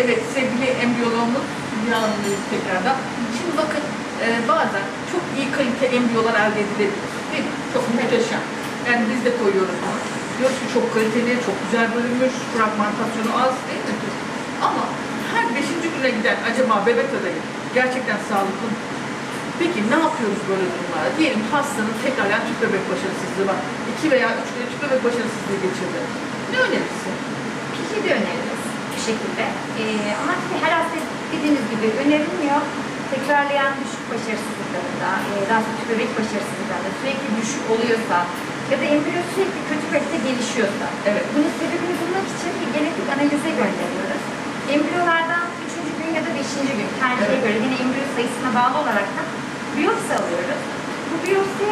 Evet sevgili embriyologumuz Hülya Hanım'dayız tekrardan. Şimdi bakın e, bazen çok iyi kalite embriyolar elde edilebilir. Değil mi? Çok muhteşem. Yani biz de koyuyoruz bunu. Diyoruz ki çok kaliteli, çok güzel bölünmüş, fragmentasyonu az değil mi? Ama her beşinci güne giden acaba bebek adayı gerçekten sağlıklı mı? Peki ne yapıyoruz böyle durumlarda? Diyelim hastanın tekrardan tüp bebek başarısızlığı var. İki veya üç kere tüp bebek başarısızlığı geçirdi. Ne önerirsin? Peki de öneririz bu şekilde. Ee, ama tabii her hasta dediğiniz gibi önerilmiyor. Tekrarlayan düşük başarısızlıklarında, e, daha sonra tüp bebek başarısızlıklarında sürekli düşük oluyorsa ya da embriyo sürekli kötü kalite gelişiyorsa Evet. bunun sebebini bulmak için bir genetik analize gönderiyoruz. Embriyolardan 3. gün ya da 5. gün tercihe Evet. göre yine embriyo sayısına bağlı olarak da biyopsi alıyoruz. Bu biyopsi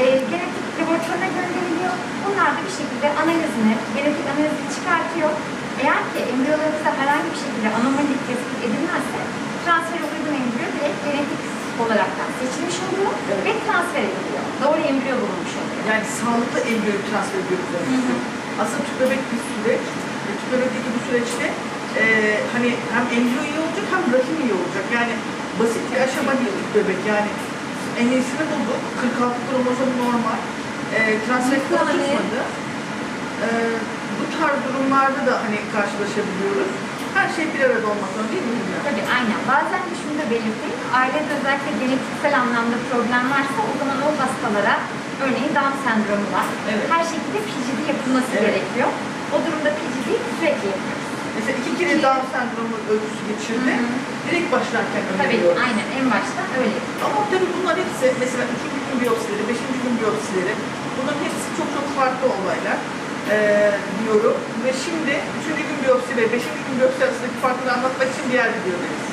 e, genetik laboratuvarına gönderiliyor. Bunlar da bir şekilde analizini, genetik analizi çıkartıyor. Eğer ki embriyolarımızda herhangi bir şekilde anomalik tespit edilmezse transfer uygun embriyo direkt genetik olaraktan seçilmiş oluyor Evet. ve transfer ediliyor. Doğru embriyo bulunmuş oluyor. Yani sağlıklı embriyo transfer ediyoruz. Aslında tüp bebek bir süreç. E, tüp bebekteki bu süreçte e, hani hem embriyo iyi olacak hem rahim iyi olacak. Yani basit bir aşama değil tüp bebek. Yani en iyisini bulduk. 46 kromozom normal. E, transfer tutmadı. E, bu tarz durumlarda da hani karşılaşabiliyoruz. Her şey bir arada olmak zorunda değil mi? Tabii aynen. Bazen de şunu da belirteyim. Ailede özellikle genetiksel anlamda problem varsa o zaman o hastalara örneğin Down sendromu var. Evet. Her şekilde PGD yapılması Evet. gerekiyor. O durumda PGD sürekli yapıyoruz. Mesela iki kere Down sendromu öyküsü geçirdi. Hı hı. Direkt başlarken Tabii öneriyoruz. aynen en başta öyle. Ama tabii bunlar hepsi mesela üçüncü gün biyopsileri, beşinci gün biyopsileri bunların hepsi çok çok farklı olaylar eee, diyorum. Ve şimdi üçüncü gün biyopsi ve beşinci gün biyopsi arasındaki farkları anlatmak için diğer videodayız.